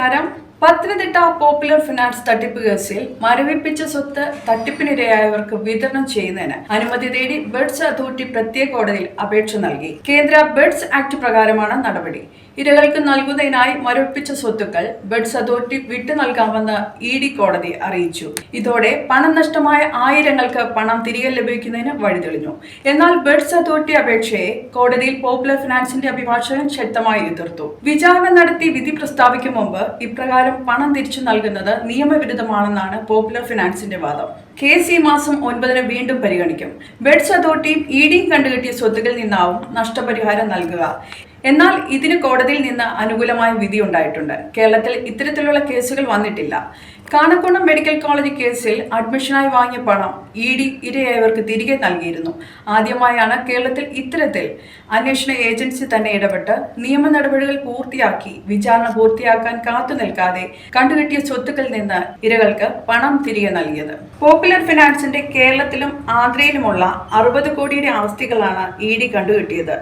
നമസ്കാരം. Pathanamthitta popular finance തട്ടിപ്പ് കേസിൽ മരവിപ്പിച്ച സ്വത്ത് തട്ടിപ്പിനിരയായവർക്ക് വിതരണം ചെയ്യുന്നതിന് അനുമതി തേടി ബെഡ്സ് അതോറിറ്റി പ്രത്യേക കോടതിയിൽ അപേക്ഷ നൽകി. കേന്ദ്ര ബെഡ്സ് ആക്ട് പ്രകാരമാണ് നടപടി. ഇരകൾക്ക് നൽകുന്നതിനായി മരവിപ്പിച്ച സ്വത്തുക്കൾ ബെഡ്സ് അതോറിറ്റി വിട്ടു നൽകാമെന്ന് ഇ ഡി കോടതി അറിയിച്ചു. ഇതോടെ പണം നഷ്ടമായ ആയിരങ്ങൾക്ക് പണം തിരികെ ലഭിക്കുന്നതിന് വഴിതെളിഞ്ഞു. എന്നാൽ ബെഡ്സ് അതോറിറ്റി അപേക്ഷയെ കോടതിയിൽ പോപ്പുലർ ഫിനാൻസിന്റെ അഭിഭാഷകൻ ശക്തമായി എതിർത്തു. വിചാരണ നടത്തി വിധി പ്രസ്താവിക്കും മുമ്പ് ഇപ്രകാരം പണം തിരിച്ചു നൽകുന്നത് നിയമവിരുദ്ധമാണെന്നാണ് പോപ്പുലർ ഫിനാൻസിന്റെ വാദം. കേസ് ഈ മാസം ഒൻപതിന് വീണ്ടും പരിഗണിക്കും. ബെഡ്സ് അതോറിറ്റിയും ഇ ഡിയും കണ്ടുകെട്ടിയ സ്വത്തുക്കളിൽ നിന്നാവും നഷ്ടപരിഹാരം നൽകുക. എന്നാൽ ഇതിന് കോടതിയിൽ നിന്ന് അനുകൂലമായ വിധി ഉണ്ടായിട്ടുണ്ട്. കേരളത്തിൽ ഇത്തരത്തിലുള്ള കേസുകൾ വന്നിട്ടില്ല. കാണക്കോണം മെഡിക്കൽ കോളേജ് കേസിൽ അഡ്മിഷനായി വാങ്ങിയ പണം ഇ ഡി ഇരയായവർക്ക് തിരികെ നൽകിയിരുന്നു. ആദ്യമായാണ് കേരളത്തിൽ ഇത്തരത്തിൽ അന്വേഷണ ഏജൻസി തന്നെ ഇടപെട്ട് നിയമ നടപടികൾ പൂർത്തിയാക്കി വിചാരണ പൂർത്തിയാക്കാൻ കാത്തു നിൽക്കാതെ കണ്ടുകെട്ടിയ സ്വത്തുക്കളിൽ നിന്ന് ഇരകൾക്ക് പണം തിരികെ നൽകിയത്. പോപ്പുലർ ഫിനാൻസിന്റെ കേരളത്തിലും ആന്ധ്രയിലുമുള്ള അറുപത് കോടിയുടെ ആസ്തികളാണ് ഇ ഡി കണ്ടുകെട്ടിയത്.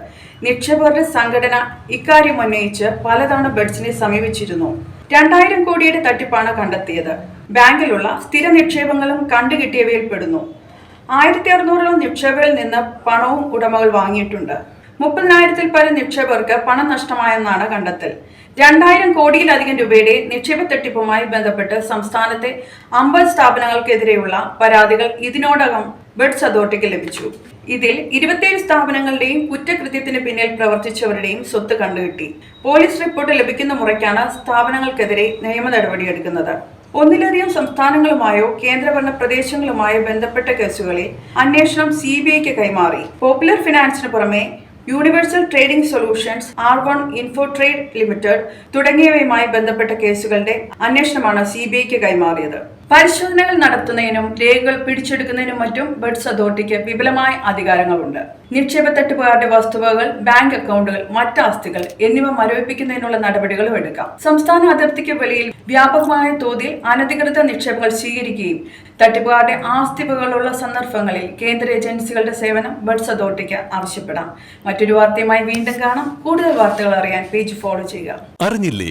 നിക്ഷേപകരുടെ സംഘടന ഇക്കാര്യം ഉന്നയിച്ച് പലതവണ ബെഡ്സിനെ സമീപിച്ചിരുന്നു. രണ്ടായിരം കോടിയുടെ തട്ടിപ്പാണ് കണ്ടെത്തിയത്. ബാങ്കിലുള്ള സ്ഥിര നിക്ഷേപങ്ങളും കണ്ടുകിട്ടിയവയിൽ പെടുന്നു ആയിരത്തി അറുന്നൂറോളം നിക്ഷേപകരിൽ നിന്ന് പണവും ഉടമകൾ വാങ്ങിയിട്ടുണ്ട്. മുപ്പതിനായിരത്തിൽ പരം നിക്ഷേപകർക്ക് പണം നഷ്ടമായെന്നാണ് കണ്ടെത്തൽ. രണ്ടായിരം കോടിയിലധികം രൂപയുടെ നിക്ഷേപ തട്ടിപ്പുമായി ബന്ധപ്പെട്ട് സംസ്ഥാനത്തെ അമ്പത് സ്ഥാപനങ്ങൾക്കെതിരെയുള്ള പരാതികൾ ഇതിനോടകം ബെഡ്സ് അതോറിറ്റിക്ക് ലഭിച്ചു. ഇതിൽ ഇരുപത്തിയേഴ് സ്ഥാപനങ്ങളുടെയും കുറ്റകൃത്യത്തിന് പിന്നിൽ പ്രവർത്തിച്ചവരുടെയും സ്വത്ത് കണ്ടുകിട്ടി. പോലീസ് റിപ്പോർട്ട് ലഭിക്കുന്ന മുറയ്ക്കാണ് സ്ഥാപനങ്ങൾക്കെതിരെ നിയമ നടപടിയെടുക്കുന്നത്. ഒന്നിലധികം സംസ്ഥാനങ്ങളുമായോ കേന്ദ്രഭരണ പ്രദേശങ്ങളുമായോ ബന്ധപ്പെട്ട കേസുകളിൽ അന്വേഷണം സി ബി ഐക്ക് കൈമാറി. പോപ്പുലർ ഫിനാൻസിന് പുറമെ universal trading solutions R one info trade limited തുടങ്ങിയവയുമായി ബന്ധപ്പെട്ട കേസുകളുടെ അന്വേഷണമാണ് സി ബി ഐക്ക് കൈമാറിയത്. പരിശോധനകൾ നടത്തുന്നതിനും രേഖകൾ പിടിച്ചെടുക്കുന്നതിനും മറ്റും ബഡ്സ് അതോറിറ്റിക്ക് വിപുലമായ അധികാരങ്ങളുണ്ട്. നിക്ഷേപ തട്ടിപ്പുകാരുടെ വസ്തുവകൾ ബാങ്ക് അക്കൗണ്ടുകൾ മറ്റ് ആസ്തികൾ എന്നിവ മരവിപ്പിക്കുന്നതിനുള്ള നടപടികളും എടുക്കാം. സംസ്ഥാന അതിർത്തിക്ക് വെളിയിൽ വ്യാപകമായ തോതിൽ അനധികൃത നിക്ഷേപങ്ങൾ സ്വീകരിക്കുകയും തട്ടിപ്പുകാരുടെ ആസ്തികളുള്ള സന്ദർഭങ്ങളിൽ കേന്ദ്ര ഏജൻസികളുടെ സേവനം ബഡ്സ് അതോറിറ്റിക്ക് ആവശ്യപ്പെടാം. മറ്റൊരു വാർത്തയുമായി വീണ്ടും കാണാം. കൂടുതൽ വാർത്തകൾ അറിയാൻ പേജ് ഫോളോ ചെയ്യുക. അറിഞ്ഞില്ലേ?